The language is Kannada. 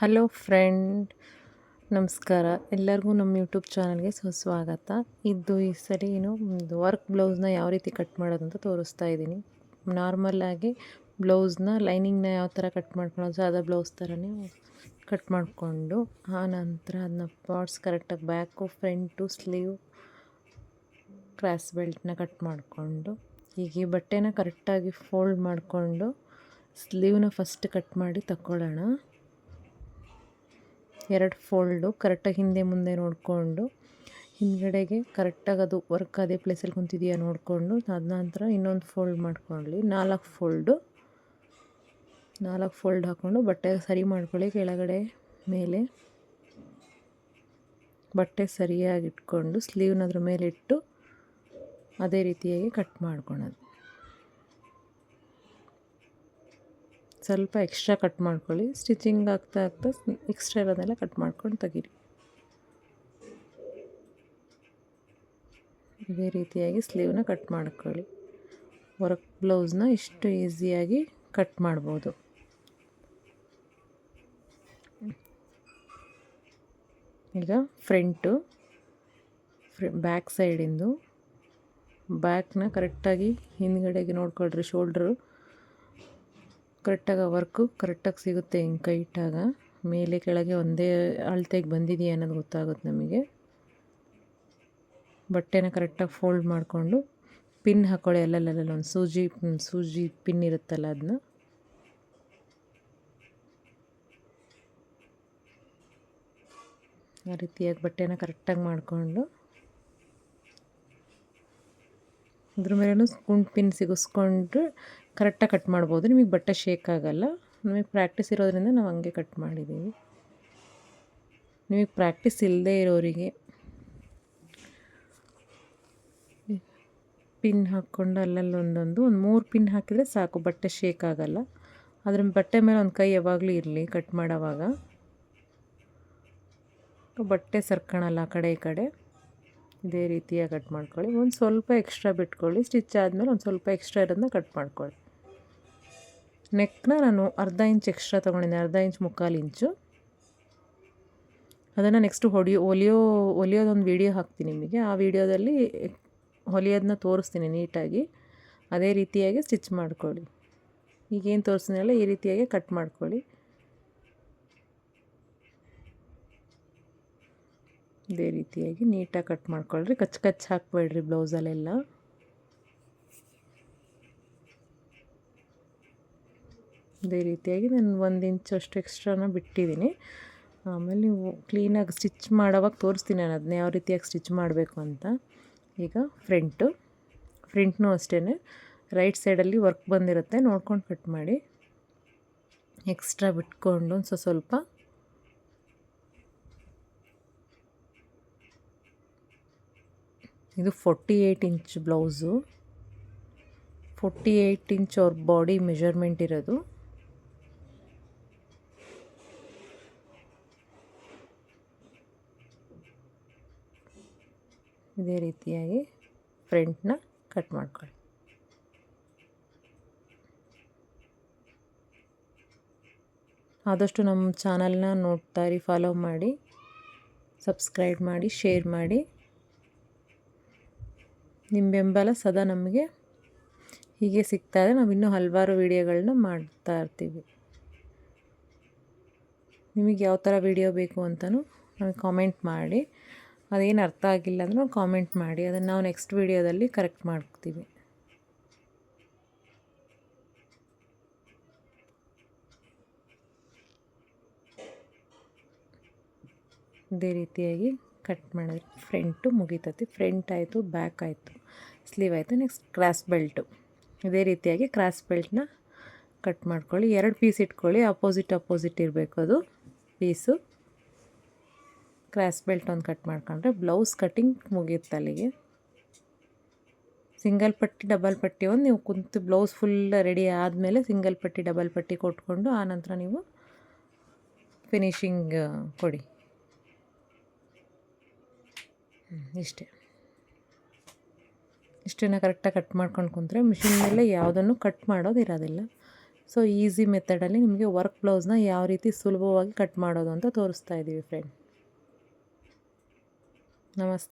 ಹಲೋ ಫ್ರೆಂಡ್, ನಮಸ್ಕಾರ. ಎಲ್ಲರಿಗೂ ನಮ್ಮ ಯೂಟ್ಯೂಬ್ ಚಾನಲ್ಗೆ ಸುಸ್ವಾಗತ. ಇದು ಈ ಸರಿ ಏನು ವರ್ಕ್ ಬ್ಲೌಸ್ನ ಯಾವ ರೀತಿ ಕಟ್ ಮಾಡೋದು ಅಂತ ತೋರಿಸ್ತಾ ಇದ್ದೀನಿ. ನಾರ್ಮಲ್ಲಾಗಿ ಬ್ಲೌಸ್ನ ಲೈನಿಂಗ್ನ ಯಾವ ಥರ ಕಟ್ ಮಾಡ್ಕೊಳ್ಳೋದು ಸಾದಾ ಬ್ಲೌಸ್ ಥರನೇ ಕಟ್ ಮಾಡಿಕೊಂಡು, ಆ ನಂತರ ಅದನ್ನ ಪಾರ್ಟ್ಸ್ ಕರೆಕ್ಟಾಗಿ ಬ್ಯಾಕು, ಫ್ರಂಟು, ಸ್ಲೀವ್, ಕ್ರಾಸ್ ಬೆಲ್ಟ್ನ ಕಟ್ ಮಾಡಿಕೊಂಡು ಈ ಬಟ್ಟೆನ ಕರೆಕ್ಟಾಗಿ ಫೋಲ್ಡ್ ಮಾಡಿಕೊಂಡು, ಸ್ಲೀವ್ನ ಫಸ್ಟ್ ಕಟ್ ಮಾಡಿ ತಗೊಳ್ಳೋಣ ಎರಡು ಫೋಲ್ಡು ಕರೆಕ್ಟಾಗಿ ಹಿಂದೆ ಮುಂದೆ ನೋಡಿಕೊಂಡು, ಹಿಂದ್ಗಡೆಗೆ ಕರೆಕ್ಟಾಗಿ ಅದು ವರ್ಕ್ ಅದೇ ಪ್ಲೇಸಲ್ಲಿ ಕುಂತಿದೆಯಾ ನೋಡಿಕೊಂಡು, ಅದ ನಂತರ ಇನ್ನೊಂದು ಫೋಲ್ಡ್ ಮಾಡ್ಕೊಳ್ಳಿ. ನಾಲ್ಕು ಫೋಲ್ಡು, ನಾಲ್ಕು ಫೋಲ್ಡ್ ಹಾಕ್ಕೊಂಡು ಬಟ್ಟೆ ಸರಿ ಮಾಡ್ಕೊಳ್ಳಿ. ಕೆಳಗಡೆ ಮೇಲೆ ಬಟ್ಟೆ ಸರಿಯಾಗಿ ಇಟ್ಕೊಂಡು, ಸ್ಲೀವ್ನ ಅದ್ರ ಮೇಲೆ ಇಟ್ಟು ಅದೇ ರೀತಿಯಾಗಿ ಕಟ್ ಮಾಡ್ಕೊಳೋದು ಸ್ವಲ್ಪ ಎಕ್ಸ್ಟ್ರಾ ಕಟ್ ಮಾಡ್ಕೊಳ್ಳಿ. ಸ್ಟಿಚಿಂಗ್ ಆಗ್ತಾ ಆಗ್ತಾ ಎಕ್ಸ್ಟ್ರಾ ಇರೋದೆಲ್ಲ ಕಟ್ ಮಾಡ್ಕೊಂಡು ತೆಗೀರಿ. ಇದೇ ರೀತಿಯಾಗಿ ಸ್ಲೀವ್ನ ಕಟ್ ಮಾಡ್ಕೊಳ್ಳಿ. ವರ್ಕ್ ಬ್ಲೌಸ್ನ ಇಷ್ಟು ಈಸಿಯಾಗಿ ಕಟ್ ಮಾಡ್ಬೋದು. ಈಗ ಫ್ರಂಟು ಫ್ರ ಬ್ಯಾಕ್ ಸೈಡಿಂದು ಬ್ಯಾಕ್ನ ಕರೆಕ್ಟಾಗಿ ಹಿಂದ್ಗಡೆಗೆ ನೋಡ್ಕೊಳ್ರಿ ಶೋಲ್ಡ್ರು ಕರೆಕ್ಟಾಗಿ ಆ ವರ್ಕು ಕರೆಕ್ಟಾಗಿ ಸಿಗುತ್ತೆ ಹಿಂಗೆ ಕೈ ಇಟ್ಟಾಗ. ಮೇಲೆ ಕೆಳಗೆ ಒಂದೇ ಅಳತೆಗೆ ಬಂದಿದೆಯಾ ಅನ್ನೋದು ಗೊತ್ತಾಗುತ್ತೆ ನಮಗೆ. ಬಟ್ಟೆನ ಕರೆಕ್ಟಾಗಿ ಫೋಲ್ಡ್ ಮಾಡಿಕೊಂಡು ಪಿನ್ ಹಾಕೊಳ್ಳಿ ಅಲ್ಲಲ್ಲಲ್ಲ ಒಂದು ಸೂಜಿ ಸೂಜಿ ಪಿನ್ ಇರುತ್ತಲ್ಲ ಅದನ್ನ. ಆ ರೀತಿಯಾಗಿ ಬಟ್ಟೆನ ಕರೆಕ್ಟಾಗಿ ಮಾಡಿಕೊಂಡು ಅದ್ರ ಮೇಲೂ ಸ್ಪೂನ್ ಪಿನ್ ಸಿಗಿಸ್ಕೊಂಡ್ರೆ ಕರೆಕ್ಟಾಗಿ ಕಟ್ ಮಾಡ್ಬೋದು. ನಿಮಗೆ ಬಟ್ಟೆ ಶೇಕ್ ಆಗಲ್ಲ. ನಮಗೆ ಪ್ರಾಕ್ಟೀಸ್ ಇರೋದ್ರಿಂದ ನಾವು ಹಂಗೆ ಕಟ್ ಮಾಡಿದ್ದೀವಿ. ನಿಮಗೆ ಪ್ರಾಕ್ಟೀಸ್ ಇಲ್ಲದೆ ಇರೋರಿಗೆ ಪಿನ್ ಹಾಕ್ಕೊಂಡು ಅಲ್ಲಲ್ಲಿ ಒಂದೊಂದು, ಒಂದು ಮೂರು ಪಿನ್ ಹಾಕಿದರೆ ಸಾಕು. ಬಟ್ಟೆ ಶೇಕ್ ಆಗಲ್ಲ. ಅದ್ರ ಬಟ್ಟೆ ಮೇಲೆ ಒಂದು ಕೈ ಯಾವಾಗಲೂ ಇರಲಿ ಕಟ್ ಮಾಡೋವಾಗ. ಬಟ್ಟೆ ಸರ್ಕೊಳಲ್ಲ ಆ ಕಡೆ ಈ ಕಡೆ. ಇದೇ ರೀತಿಯಾಗಿ ಕಟ್ ಮಾಡ್ಕೊಳ್ಳಿ. ಒಂದು ಸ್ವಲ್ಪ ಎಕ್ಸ್ಟ್ರಾ ಬಿಟ್ಕೊಳ್ಳಿ. ಸ್ಟಿಚ್ ಆದಮೇಲೆ ಒಂದು ಸ್ವಲ್ಪ ಎಕ್ಸ್ಟ್ರಾ ಇರೋದನ್ನ ಕಟ್ ಮಾಡ್ಕೊಳ್ಳಿ. ನೆಕ್ನ ನಾನು ಅರ್ಧ ಇಂಚ್ ಎಕ್ಸ್ಟ್ರಾ ತೊಗೊಂಡಿದ್ದೆ, ಅರ್ಧ ಇಂಚ್ ಮುಕ್ಕಾಲು ಇಂಚು. ಅದನ್ನು ನೆಕ್ಸ್ಟು ಹೊಡಿಯೋ ಹೊಲಿಯೋ ಹೊಲಿಯೋದೊಂದು ವೀಡಿಯೋ ಹಾಕ್ತೀನಿ ನಿಮಗೆ. ಆ ವೀಡಿಯೋದಲ್ಲಿ ಹೊಲಿಯೋದನ್ನ ತೋರಿಸ್ತೀನಿ ನೀಟಾಗಿ. ಅದೇ ರೀತಿಯಾಗಿ ಸ್ಟಿಚ್ ಮಾಡ್ಕೊಳ್ಳಿ. ಈಗೇನು ತೋರಿಸ್ತೀನಲ್ಲ ಈ ರೀತಿಯಾಗಿ ಕಟ್ ಮಾಡ್ಕೊಳ್ಳಿ. ಇದೇ ರೀತಿಯಾಗಿ ನೀಟಾಗಿ ಕಟ್ ಮಾಡ್ಕೊಳ್ರಿ. ಕಚ್ ಕಚ್ ಹಾಕ್ಬೇಡ್ರಿ ಬ್ಲೌಸಲ್ಲೆಲ್ಲ ಇದೇ ರೀತಿಯಾಗಿ ನಾನು ಒಂದು ಇಂಚ್ ಅಷ್ಟು ಎಕ್ಸ್ಟ್ರಾನ ಬಿಟ್ಟಿದ್ದೀನಿ ಆಮೇಲೆ ನೀವು ಕ್ಲೀನಾಗಿ ಸ್ಟಿಚ್ ಮಾಡೋವಾಗ ತೋರಿಸ್ತೀನಿ ನಾನು ಅದನ್ನ ಯಾವ ರೀತಿಯಾಗಿ ಸ್ಟಿಚ್ ಮಾಡಬೇಕು ಅಂತ. ಈಗ ಫ್ರಂಟು ಫ್ರಂಟ್ನೂ ಅಷ್ಟೇ ರೈಟ್ ಸೈಡಲ್ಲಿ ವರ್ಕ್ ಬಂದಿರುತ್ತೆ, ನೋಡ್ಕೊಂಡು ಕಟ್ ಮಾಡಿ. ಎಕ್ಸ್ಟ್ರಾ ಬಿಟ್ಕೊಂಡು ಒಂದು ಸ್ವಲ್ಪ ಇದು forty eight inch blouse forty eight inch ಅವ್ರ ಬಾಡಿ ಮೆಜರ್ಮೆಂಟ್ ಇರೋದು. ಇದೇ ರೀತಿಯಾಗಿ ಫ್ರಂಟ್ನ ಕಟ್ ಮಾಡ್ಕೊಳ್ಳಿ. ಆದಷ್ಟು ನಮ್ಮ ಚಾನಲ್ನ ನೋಡ್ತಾ ರೀ ಫಾಲೋ ಮಾಡಿ ಸಬ್ಸ್ಕ್ರೈಬ್ ಮಾಡಿ ಶೇರ್ ಮಾಡಿ. ನಿಮ್ಮ ಬೆಂಬಲ ಸದಾ ನಮಗೆ ಹೀಗೆ ಸಿಗ್ತಾ ಇದೆ. ನಾವು ಇನ್ನೂ ಹಲವಾರು ವೀಡಿಯೋಗಳನ್ನ ಮಾಡ್ತಾ ಇರ್ತೀವಿ. ನಿಮಗೆ ಯಾವ ಥರ ವೀಡಿಯೋ ಬೇಕು ಅಂತಲೂ ನಮಗೆ ಕಾಮೆಂಟ್ ಮಾಡಿ. ಅದೇನು ಅರ್ಥ ಆಗಿಲ್ಲ ಅಂದ್ರೆ ಕಾಮೆಂಟ್ ಮಾಡಿ. ಅದನ್ನು ನಾವು ನೆಕ್ಸ್ಟ್ ವಿಡಿಯೋದಲ್ಲಿ ಕರೆಕ್ಟ್ ಮಾಡ್ತೀವಿ ಇದೇ ರೀತಿಯಾಗಿ ಕಟ್ ಮಾಡಿದ್ರೆ ಫ್ರಂಟು ಮುಗಿತತಿ. ಫ್ರಂಟ್ ಆಯಿತು ಬ್ಯಾಕ್ ಆಯಿತು ಸ್ಲೀವ್ ಆಯಿತು ನೆಕ್ಸ್ಟ್ ಕ್ರಾಸ್ ಬೆಲ್ಟು ಇದೇ ರೀತಿಯಾಗಿ ಕ್ರಾಸ್ ಬೆಲ್ಟ್ನ ಕಟ್ ಮಾಡ್ಕೊಳ್ಳಿ. ಎರಡು ಪೀಸ್ ಇಟ್ಕೊಳ್ಳಿ. ಅಪೋಸಿಟ್ ಅಪೋಸಿಟ್ ಇರಬೇಕು ಅದು. ಪೀಸು ಕ್ರಾಸ್ ಬೆಲ್ಟ್ ಒಂದು ಕಟ್ ಮಾಡ್ಕೊಂಡ್ರೆ ಬ್ಲೌಸ್ ಕಟಿಂಗ್ ಮುಗಿಯುತ್ತೆ ಅಲ್ಲಿಗೆ ಸಿಂಗಲ್ ಪಟ್ಟಿ, ಡಬಲ್ ಪಟ್ಟಿ ಒಂದು ನೀವು ಕುಂತು ಬ್ಲೌಸ್ ಫುಲ್ ರೆಡಿ ಆದಮೇಲೆ ಸಿಂಗಲ್ ಪಟ್ಟಿ, ಡಬಲ್ ಪಟ್ಟಿ ಕೊಟ್ಕೊಂಡು ಆನಂತರ ನೀವು ಫಿನಿಶಿಂಗ್ ಕೊಡಿ. ಇಷ್ಟೇ. ಇಷ್ಟನ್ನು ಕರೆಕ್ಟಾಗಿ ಕಟ್ ಮಾಡ್ಕೊಂಡು ಕುಂತ್ರೆ ಮಿಷಿನ್ ಮೇಲೆ ಯಾವುದನ್ನು ಕಟ್ ಮಾಡೋದು ಇರೋದಿಲ್ಲ. ಸೊ ಈಸಿ ಮೆಥಡಲ್ಲಿ ನಿಮಗೆ ವರ್ಕ್ ಬ್ಲೌಸ್ನ ಯಾವ ರೀತಿ ಸುಲಭವಾಗಿ ಕಟ್ ಮಾಡೋದು ಅಂತ ತೋರಿಸ್ತಾ ಇದ್ದೀವಿ ಫ್ರೆಂಡ್ ನಮಸ್ತೆ